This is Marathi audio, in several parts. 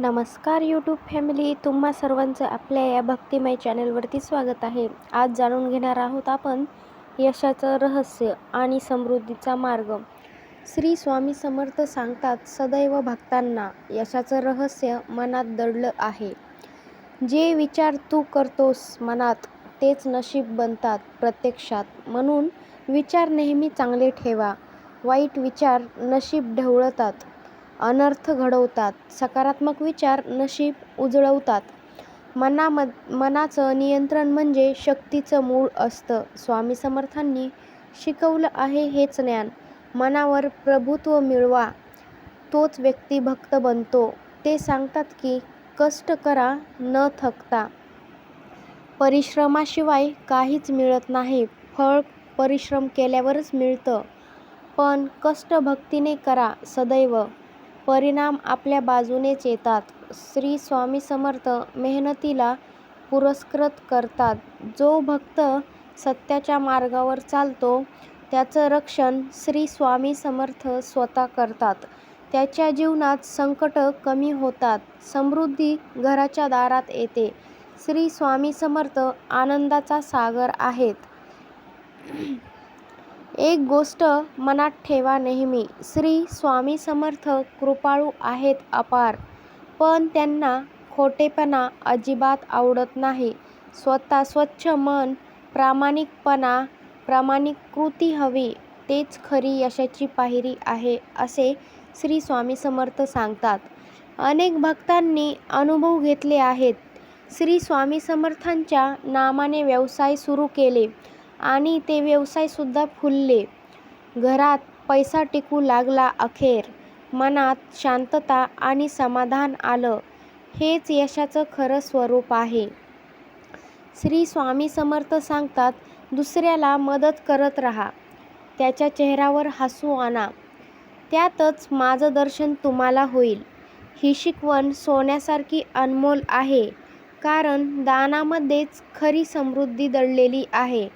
नमस्कार यूट्यूब फॅमिली तुम्हा सर्वांचं आपल्या या भक्तिमय चॅनलवरती स्वागत आहे. आज जाणून घेणार आहोत आपण यशाचं रहस्य आणि समृद्धीचा मार्ग. श्री स्वामी समर्थ सांगतात सदैव भक्तांना यशाचं रहस्य मनात दडलं आहे. जे विचार तू करतोस मनात तेच नशीब बनतात प्रत्यक्षात. म्हणून विचार नेहमी चांगले ठेवा. वाईट विचार नशीब ढवळतात. अनर्थ घडवतात सकारात्मक विचार नशीब उजळवतात. मनाम मनाचं नियंत्रण म्हणजे शक्तीचं मूळ असतं. स्वामी समर्थांनी शिकवलं आहे हेच ज्ञान. मनावर प्रभुत्व मिळवा तोच व्यक्ती भक्त बनतो. ते सांगतात की कष्ट करा न थकता. परिश्रमाशिवाय काहीच मिळत नाही. फळ परिश्रम केल्यावरच मिळतं. पण कष्ट भक्तीने करा सदैव. परिणाम आपल्या बाजूनेच येतात. श्री स्वामी समर्थ मेहनतीला पुरस्कृत करतात. जो भक्त सत्याच्या मार्गावर चालतो त्याचं रक्षण श्री स्वामी समर्थ स्वतः करतात. त्याच्या जीवनात संकट कमी होतात. समृद्धी घराच्या दारात येते. श्री स्वामी समर्थ आनंदाचा सागर आहेत. एक गोष्ट मनात ठेवा नेहमी. श्री स्वामी समर्थ कृपाळू आहेत अपार. पण त्यांना खोटेपणा अजिबात आवडत नाही. स्वतः स्वच्छ मन प्रामाणिकपणा प्रामाणिक कृती हवी तेच खरी यशाची पायरी आहे असे श्री स्वामी समर्थ सांगतात. अनेक भक्तांनी अनुभव घेतले आहेत. श्री स्वामी समर्थांच्या नामाने व्यवसाय सुरू केले. आणि ते व्यवसायसुद्धा फुलले. घरात पैसा टिकू लागला अखेर. मनात शांतता आणि समाधान आलं. हेच यशाचं खरं स्वरूप आहे. श्री स्वामी समर्थ सांगतात दुसऱ्याला मदत करत राहा. त्याच्या चेहऱ्यावर हसू आणा. त्यातच माझं दर्शन तुम्हाला होईल. ही शिकवण सोन्यासारखी अनमोल आहे. कारण दानामध्येच खरी समृद्धी दडलेली आहे.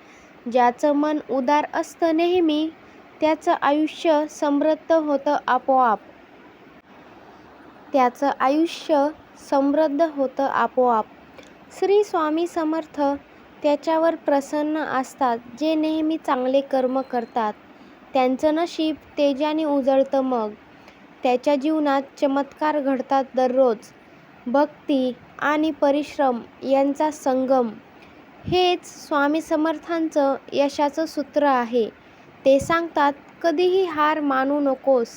ज्याचं मन उदार असतं नेहमी त्याचं आयुष्य समृद्ध होतं आपोआप. त्याचं आयुष्य समृद्ध होतं आपोआप. श्री स्वामी समर्थ त्याच्यावर प्रसन्न असतात जे नेहमी चांगले कर्म करतात. त्यांचं नशीब तेजाने उजळतं मग. त्याच्या जीवनात चमत्कार घडतात दररोज. भक्ती आणि परिश्रम यांचा संगम हेच स्वामी समर्थांचं यशाचं सूत्र आहे. ते सांगतात कधीही हार मानू नकोस.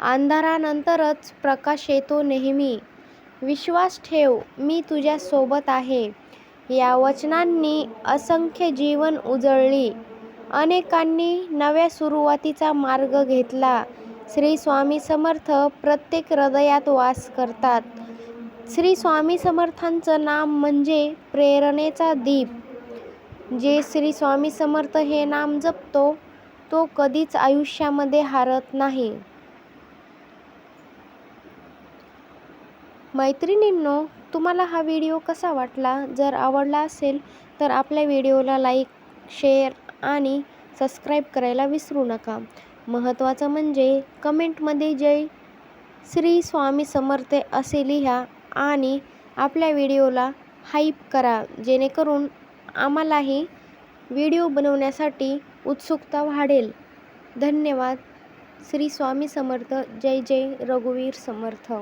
अंधारानंतरच प्रकाश येतो नेहमी. विश्वास ठेव मी तुझ्यासोबत आहे. या वचनांनी असंख्य जीवन उजळली. अनेकांनी नव्या सुरुवातीचा मार्ग घेतला. श्री स्वामी समर्थ प्रत्येक हृदयात वास करतात. श्री स्वामी समर्थांचं नाम म्हणजे प्रेरणेचा दीप. जे श्री स्वामी समर्थ हे नाम जपतो तो कधीच आयुष्यामध्ये हारत नाही. मैत्रिणींनो तुम्हाला हा व्हिडिओ कसा वाटला? जर आवडला असेल तर आपल्या व्हिडिओला लाईक शेअर आणि सबस्क्राईब करायला विसरू नका. महत्त्वाचं म्हणजे कमेंटमध्ये जय श्री स्वामी समर्थ असे लिहा. आणि आपल्या व्हिडिओला हाईप करा जेणेकरून आम्हालाही व्हिडिओ बनवण्यासाठी उत्सुकता वाढेल. धन्यवाद. श्री स्वामी समर्थ. जय जय. रघुवीर समर्थ.